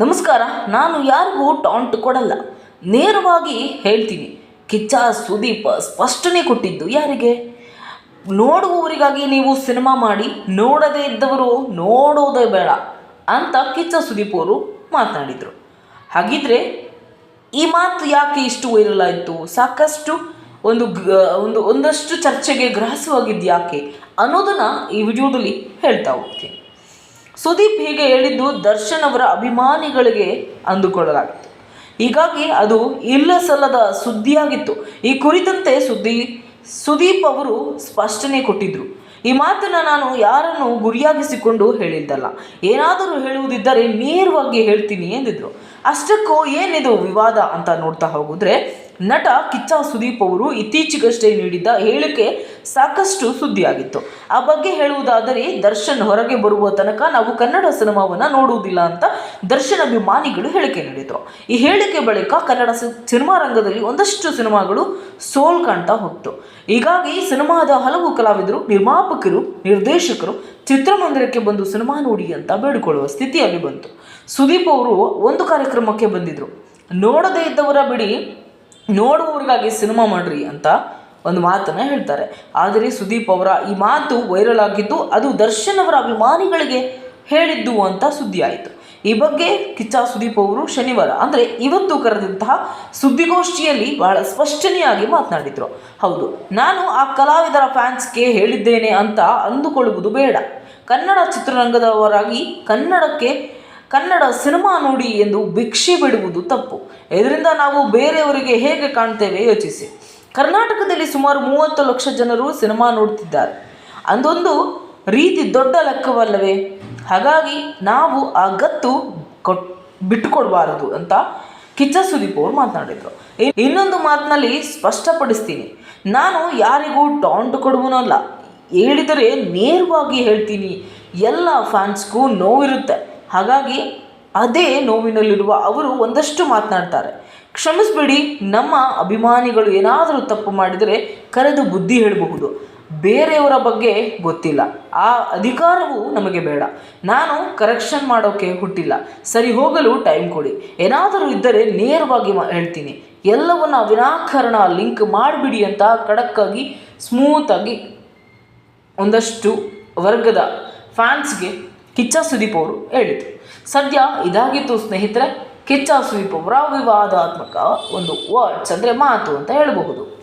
ನಮಸ್ಕಾರ, ನಾನು ಯಾರಿಗೂ ಟಾಂಟ್ ಕೊಡಲ್ಲ. ನೇರವಾಗಿ ಹೇಳ್ತೀನಿ, ಕಿಚ್ಚ ಸುದೀಪ್ ಸ್ಪಷ್ಟನೆ ಕೊಟ್ಟಿದ್ದು ಯಾರಿಗೆ? ನೋಡುವವರಿಗಾಗಿ ನೀವು ಸಿನಿಮಾ ಮಾಡಿ, ನೋಡದೇ ಇದ್ದವರು ನೋಡೋದೇ ಬೇಡ ಅಂತ ಕಿಚ್ಚ ಸುದೀಪ್ ಅವರು ಮಾತನಾಡಿದರು. ಹಾಗಿದ್ರೆ, ಈ ಮಾತು ಯಾಕೆ ಇಷ್ಟು ವೈರಲ್ ಆಯಿತು? ಸಾಕಷ್ಟು ಒಂದು ಒಂದು, ಒಂದಷ್ಟು ಚರ್ಚೆಗೆ ಗ್ರಹಸವಾಗಿದ್ದು ಯಾಕೆ ಅನ್ನೋದನ್ನು ಈ ವಿಡಿಯೋದಲ್ಲಿ ಹೇಳ್ತಾ ಹೋಗ್ತೀನಿ. ಸುದೀಪ್ ಹೀಗೆ ಹೇಳಿದ್ದು ದರ್ಶನ್ ಅವರ ಅಭಿಮಾನಿಗಳಿಗೆ ಅಂದುಕೊಳ್ಳಲಾಗಿತ್ತು. ಹೀಗಾಗಿ ಅದು ಇಲ್ಲ ಸಲ್ಲದ ಸುದ್ದಿಯಾಗಿತ್ತು. ಈ ಕುರಿತಂತೆ ಸುದ್ದಿ, ಸುದೀಪ್ ಅವರು ಸ್ಪಷ್ಟನೆ ಕೊಟ್ಟಿದ್ದರು ಈ ಮಾತನ್ನು ನಾನು ಯಾರನ್ನು ಗುರಿಯಾಗಿಸಿಕೊಂಡು ಹೇಳಿದ್ದಲ್ಲ. ಏನಾದರೂ ಹೇಳುವುದಿದ್ದರೆ ನೇರವಾಗಿ ಹೇಳ್ತೀನಿ ಎಂದಿದ್ರು. ಅಷ್ಟಕ್ಕೂ ಏನಿದು ವಿವಾದ ಅಂತ ನೋಡ್ತಾ ಹೋಗಿದ್ರೆ ನಟ ಕಿಚ್ಚ ಸುದೀಪ್ ಅವರು ಇತ್ತೀಚೆಗಷ್ಟೇ ನೀಡಿದ್ದ ಹೇಳಿಕೆ ಸಾಕಷ್ಟು ಸುದ್ದಿಯಾಗಿತ್ತು. ಆ ಬಗ್ಗೆ ಹೇಳುವುದಾದರೆ, ದರ್ಶನ್ ಹೊರಗೆ ಬರುವ ತನಕ ನಾವು ಕನ್ನಡ ಸಿನಿಮಾವನ್ನು ನೋಡುವುದಿಲ್ಲ ಅಂತ ದರ್ಶನ್ ಅಭಿಮಾನಿಗಳು ಹೇಳಿಕೆ ನೀಡಿದರು. ಈ ಹೇಳಿಕೆ ಬಳಿಕ ಕನ್ನಡ ಸಿನಿಮಾ ರಂಗದಲ್ಲಿ ಒಂದಷ್ಟು ಸಿನಿಮಾಗಳು ಸೋಲ್ ಕಾಣ್ತಾ ಹೋಗ್ತು ಹೀಗಾಗಿ ಸಿನಿಮಾದ ಹಲವು ಕಲಾವಿದರು, ನಿರ್ಮಾಪಕರು, ನಿರ್ದೇಶಕರು ಚಿತ್ರಮಂದಿರಕ್ಕೆ ಬಂದು ಸಿನಿಮಾ ನೋಡಿ ಅಂತ ಬೇಡಿಕೊಳ್ಳುವ ಸ್ಥಿತಿಯಲ್ಲಿ ಬಂತು. ಸುದೀಪ್ ಅವರು ಒಂದು ಕಾರ್ಯಕ್ರಮಕ್ಕೆ ಬಂದಿದ್ದರು ನೋಡದೇ ಇದ್ದವರ ಬಿಡಿ ನೋಡುವವರಿಗಾಗಿ ಸಿನಿಮಾ ಮಾಡ್ರಿ ಅಂತ ಒಂದು ಮಾತನ್ನು ಹೇಳ್ತಾರೆ. ಆದರೆ ಸುದೀಪ್ ಅವರ ಈ ಮಾತು ವೈರಲ್ ಆಗಿದ್ದು ಅದು ದರ್ಶನ್ ಅವರ ಅಭಿಮಾನಿಗಳಿಗೆ ಹೇಳಿದ್ದು ಅಂತ ಸುದ್ದಿ ಆಯಿತು ಈ ಬಗ್ಗೆ ಕಿಚ್ಚ ಸುದೀಪ್ ಅವರು ಶನಿವಾರ, ಅಂದರೆ ಇವತ್ತು ಕರೆದಂತಹ ಸುದ್ದಿಗೋಷ್ಠಿಯಲ್ಲಿ ಬಹಳ ಸ್ಪಷ್ಟನೆಯಾಗಿ ಮಾತನಾಡಿದರು. ಹೌದು, ನಾನು ಆ ಕಲಾವಿದರ ಫ್ಯಾನ್ಸ್ಗೆ ಹೇಳಿದ್ದೇನೆ ಅಂತ ಅಂದುಕೊಳ್ಳುವುದು ಬೇಡ. ಕನ್ನಡ ಚಿತ್ರರಂಗದವರಾಗಿ ಕನ್ನಡಕ್ಕೆ ಕನ್ನಡ ಸಿನಿಮಾ ನೋಡಿ ಎಂದು ಭಿಕ್ಷೆ ಬಿಡುವುದು ತಪ್ಪು. ಇದರಿಂದ ನಾವು ಬೇರೆಯವರಿಗೆ ಹೇಗೆ ಕಾಣ್ತೇವೆ ಯೋಚಿಸಿ. ಕರ್ನಾಟಕದಲ್ಲಿ ಸುಮಾರು ಮೂವತ್ತು ಲಕ್ಷ ಜನರು ಸಿನಿಮಾ ನೋಡ್ತಿದ್ದಾರೆ. ಅಂದೊಂದು ರೀತಿ ದೊಡ್ಡ ಲೆಕ್ಕವಲ್ಲವೇ? ಹಾಗಾಗಿ ನಾವು ಆ ಗತ್ತು ಕೊಟ್, ಬಿಟ್ಟುಕೊಡಬಾರದು ಅಂತ ಕಿಚ್ಚ ಸುದೀಪ್ ಅವರು ಮಾತನಾಡಿದರು. ಇನ್ನೊಂದು ಮಾತಿನಲ್ಲಿ ಸ್ಪಷ್ಟಪಡಿಸ್ತೀನಿ. ನಾನು ಯಾರಿಗೂ ಟಾಂಟ್ ಕೊಡುವನಲ್ಲ. ಹೇಳಿದರೆ ನೇರವಾಗಿ ಹೇಳ್ತೀನಿ. ಎಲ್ಲ ಫ್ಯಾನ್ಸ್ಗೂ ನೋವಿರುತ್ತೆ. ಹಾಗಾಗಿ ಅದೇ ನೋವಿನಲ್ಲಿರುವ ಅವರು ಒಂದಷ್ಟು ಮಾತನಾಡ್ತಾರೆ. ಕ್ಷಮಿಸ್ಬಿಡಿ, ನಮ್ಮ ಅಭಿಮಾನಿಗಳು ಏನಾದರೂ ತಪ್ಪು ಮಾಡಿದರೆ ಕರೆದು ಬುದ್ಧಿ ಹೇಳಬಹುದು. ಬೇರೆಯವರ ಬಗ್ಗೆ ಗೊತ್ತಿಲ್ಲ. ಆ ಅಧಿಕಾರವು ನಮಗೆ ಬೇಡ. ನಾನು ಕರೆಕ್ಷನ್ ಮಾಡೋಕ್ಕೆ ಹುಟ್ಟಿಲ್ಲ. ಸರಿ, ಹೋಗಲು ಟೈಮ್ ಕೊಡಿ. ಏನಾದರೂ ಇದ್ದರೆ ನೇರವಾಗಿ ಹೇಳ್ತೀನಿ. ಎಲ್ಲವನ್ನು ವಿನಾಕಾರಣ ಲಿಂಕ್ ಮಾಡಿಬಿಡಿ ಅಂತ ಖಡಕ್ಕಾಗಿ ಸ್ಮೂತಾಗಿ ಒಂದಷ್ಟು ವರ್ಗದ ಫ್ಯಾನ್ಸ್ಗೆ ಕಿಚ್ಚ ಸುದೀಪ್ ಅವರು ಹೇಳಿದರು. ಸದ್ಯ ಇದಾಗಿತ್ತು ಸ್ನೇಹಿತರೆ ಕಿಚ್ಚ ಸುದೀಪ್ ಅವರ ವಿವಾದಾತ್ಮಕ ಒಂದು ವರ್ಡ್ಸ್ ಅಂದರೆ ಮಾತು ಅಂತ ಹೇಳಬಹುದು.